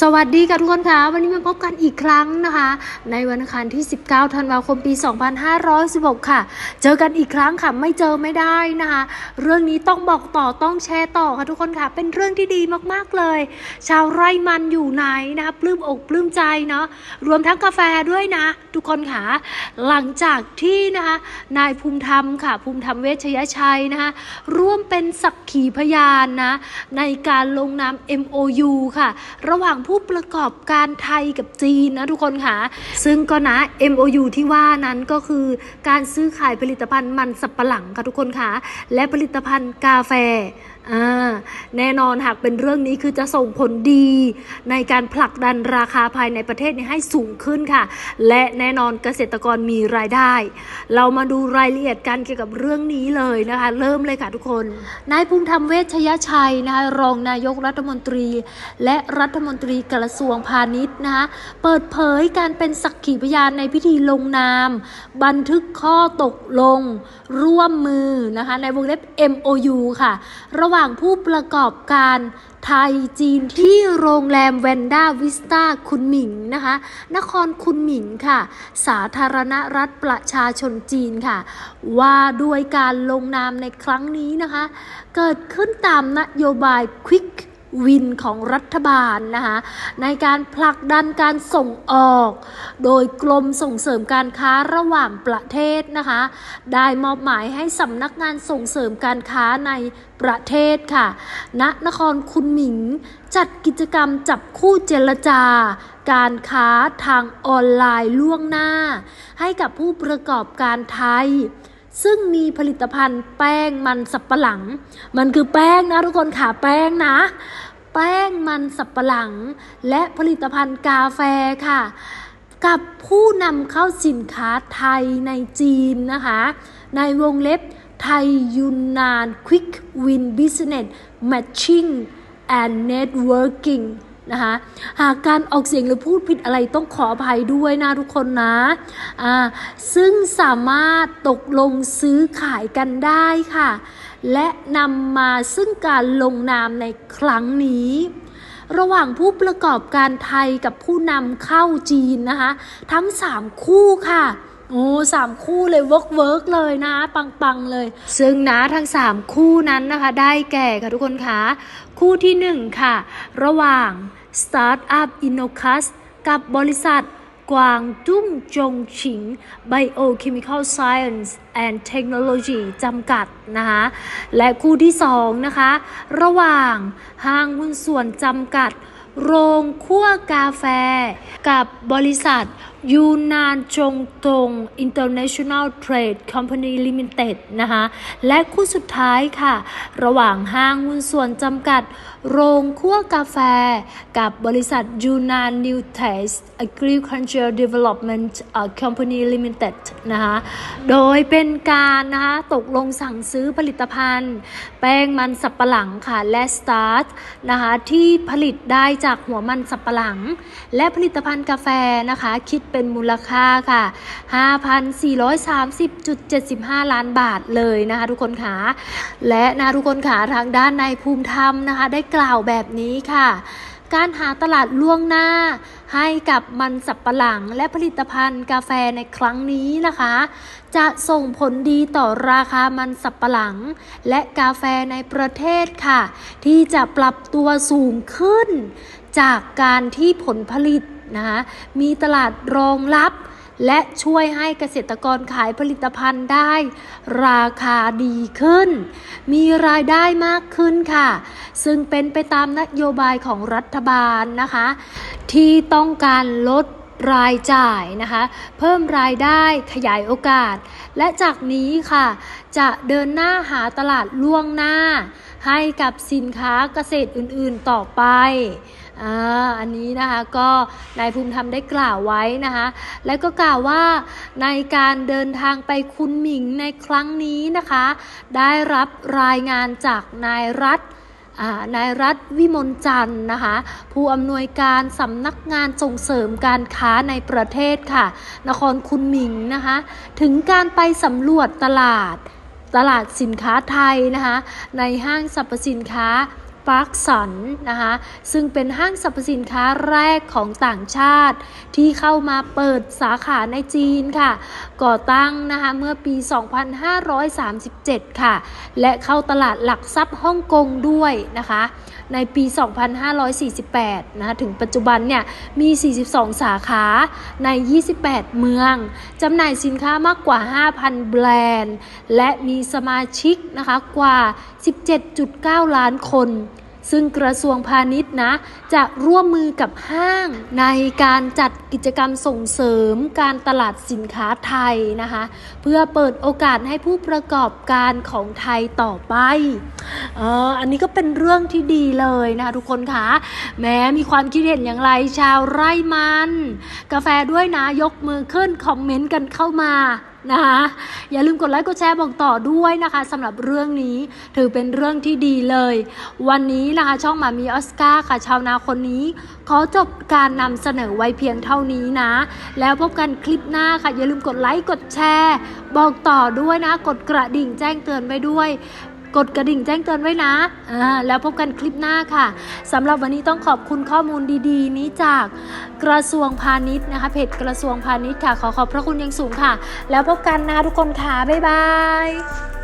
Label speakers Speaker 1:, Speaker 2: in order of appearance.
Speaker 1: สวัสดีค่ะทุกคนค่ะวันนี้มาพบกันอีกครั้งนะคะ ในวันอังคารที่ 19 ธันวาคมปี 2516 ค่ะ เจอกันอีกครั้งค่ะ ไม่เจอไม่ได้นะคะ เรื่องนี้ต้องบอกต่อต้องแชร์ต่อค่ะทุกคนค่ะ เป็นเรื่องที่ดีมากๆเลย ชาวไร่มันอยู่ไหนนะคะปลื้มอกปลื้มใจเนาะรวมทั้งกาแฟด้วยนะ ทุกคนค่ะ หลังจากที่นะคะนายภูมิธรรมค่ะ ภูมิธรรมเวชยชัยนะคะร่วมเป็นสักขีพยานนะในการลงนาม MOU ค่ะ ระหว่างผู้ประกอบการไทยกับจีนนะทุกคนค่ะ ซึ่งก็นะ MOU ที่ว่านั้นก็คือการซื้อขายผลิตภัณฑ์มันสับปะหลังค่ะทุกคนค่ะ และผลิตภัณฑ์กาแฟแน่นอนหากเป็นเรื่องนี้คือจะส่งผลดี ในการผลักดันราคาภายในประเทศให้สูงขึ้นค่ะ และแน่นอนเกษตรกรมีรายได้ เรามาดูรายละเอียดกันเกี่ยวกับเรื่องนี้เลยนะคะ เริ่มเลยค่ะทุกคนนายภูมิธรรมเวชยชัยนะคะรองนายกรัฐมนตรี และรัฐมนตรีรีกระทรวงพาณิชย์นะคะเปิดเผยการเป็นสักขีพยานในพิธีลงนาม บันทึกข้อตกลง ร่วมมือนะคะในวงเล็บ MOU ค่ะ ระหว่างผู้ประกอบการไทยจีนที่โรงแรมแวนด้าวิสตาคุณหมิงนะคะ นครคุณหมิงค่ะ สาธารณรัฐประชาชนจีนค่ะ ว่าด้วยการลงนามในครั้งนี้นะคะ เกิดขึ้นตามนโยบาย Quick วินของรัฐบาลนะคะในการผลักดันการส่งออก โดยกรมส่งเสริมการค้าระหว่างประเทศนะคะได้มอบหมายให้สำนักงานส่งเสริมการค้าในประเทศค่ะณนครคุณหมิง จัดกิจกรรมจับคู่เจรจาการค้าทางออนไลน์ล่วงหน้า ให้กับผู้ประกอบการไทย ซึ่งมีผลิตภัณฑ์แป้งมันสับปะหลัง มันคือแป้งนะทุกคนค่ะแป้งนะ แป้งมันสับปะหลัง และผลิตภัณฑ์กาแฟค่ะ กับผู้นำเข้าสินค้าไทยในจีนนะคะ ในวงเล็บไทยยูนนาน Quick Win Business Matching and Networking นะคะหากการออกเสียงหรือพูดผิดอะไรต้องขออภัยด้วยนะทุกคนนะอ่าซึ่งสามารถตกลงซื้อขายกันได้ค่ะ และนำมาซึ่งการลงนามในครั้งนี้ ระหว่างผู้ประกอบการไทยกับผู้นำเข้าจีนนะคะ ทั้ง 3 คู่ค่ะ โอ้สามคู่เลยเวิร์กเวิร์กเลยนะ ปัง ๆ เลย ซึ่งนะทั้ง3คู่นั้นนะคะ ได้แก่ค่ะทุกคนคะคู่ที่1ค่ะ ระหว่าง Startup Innocus กับบริษัทกวางตุ้งจงฉิง Biochemical Science and Technology จำกัดนะคะและคู่ที่2นะคะ ระหว่างห้างหุ้นส่วนจำกัด โรงคั่วกาแฟ กับบริษัท ยูนานจงตง International Trade Company Limited นะคะและคู่สุดท้ายค่ะ ระหว่างห้างหุ้นส่วนจำกัด โรงคั่วกาแฟ กับบริษัทยูนานนิวเทส Agriculture Development Company Limited นะคะโดยเป็นการนะคะตกลงสั่งซื้อผลิตภัณฑ์ แป้งมันสับปะหลังค่ะ และสตาร์ทนะคะที่ผลิตได้จากหัวมันสับปะหลัง และผลิตภัณฑ์กาแฟนะคะคิดเป็นมูลค่าค่ะ 5,430.75 ล้านบาทเลยนะคะทุกคนค่ะและนะทุกคนค่ะทางด้านนายภูมิธรรมนะคะ ได้กล่าวแบบนี้ค่ะ การหาตลาดล่วงหน้าให้กับมันสับปะหลังและผลิตภัณฑ์กาแฟในครั้งนี้นะคะ จะส่งผลดีต่อราคามันสับปะหลัง และกาแฟในประเทศค่ะ ที่จะปรับตัวสูงขึ้น จากการที่ผลผลิต นะคะมีตลาดรองรับ และช่วยให้เกษตรกรขายผลิตภัณฑ์ได้ ราคาดีขึ้น มีรายได้มากขึ้นค่ะ ซึ่งเป็นไปตามนโยบายของรัฐบาลนะคะ ที่ต้องการลดรายจ่ายนะคะ เพิ่มรายได้ขยายโอกาส และจากนี้ค่ะ จะเดินหน้าหาตลาดล่วงหน้า ให้กับสินค้าเกษตรอื่นๆต่อไปอ่าอันนี้นะคะก็นายภูมิธรรมได้กล่าวไว้นะคะและก็กล่าวว่าในการเดินทางไปคุณหมิงในครั้งนี้นะคะ ได้รับรายงานจากนายรัฐนายรัฐวิมลจันทร์นะคะ ผู้อำนวยการสำนักงานส่งเสริมการค้าในประเทศค่ะ นครคุณหมิงนะคะ ถึงการไปสำรวจตลาด ตลาดสินค้าไทยนะคะในห้างสรรพสินค้า ปาร์คสันนะคะซึ่งเป็นห้างสรรพสินค้าแรกของต่างชาติ ที่เข้ามาเปิดสาขาในจีนค่ะ ก่อตั้งนะคะเมื่อปี 2537 ค่ะ และเข้าตลาดหลักทรัพย์ฮ่องกงด้วยนะคะ ในปี 2548 นะคะถึงปัจจุบันเนี่ยมี 42 สาขาใน 28 เมืองจำหน่ายสินค้ามากกว่า 5,000 แบรนด์ และมีสมาชิกนะคะกว่า 17.9 ล้านคน ซึ่งกระทรวงพาณิชย์นะ จะร่วมมือกับห้างในการจัดกิจกรรมส่งเสริมการตลาดสินค้าไทยนะคะ เพื่อเปิดโอกาสให้ผู้ประกอบการของไทยต่อไปเอออันนี้ก็เป็นเรื่องที่ดีเลยนะคะทุกคนคะแม้มีความคิดเห็นอย่างไรชาวไร่มัน กาแฟด้วยนะยกมือขึ้นคอมเมนต์กันเข้ามา นะคะอย่าลืมกดไลค์กดแชร์บอกต่อด้วยนะคะสำหรับเรื่องนี้ถือเป็นเรื่องที่ดีเลย วันนี้นะคะช่องหมามีออสการ์ค่ะ ชาวนาคนนี้ ขอจบการนำเสนอไว้เพียงเท่านี้นะ แล้วพบกันคลิปหน้าค่ะ อย่าลืมกดไลค์กดแชร์ บอกต่อด้วยนะ กดกระดิ่งแจ้งเตือนไว้ด้วย กดกระดิ่งแจ้งเตือนไว้นะอ่าแล้วพบกันคลิปหน้าค่ะสำหรับวันนี้ต้องขอบคุณข้อมูลดีๆ นี้จากกระทรวงพาณิชย์นะคะเพจกระทรวงพาณิชย์ค่ะขอขอบพระคุณอยังสูงค่ะ แล้วพบกันนะทุกคนค่ะบ๊ายบาย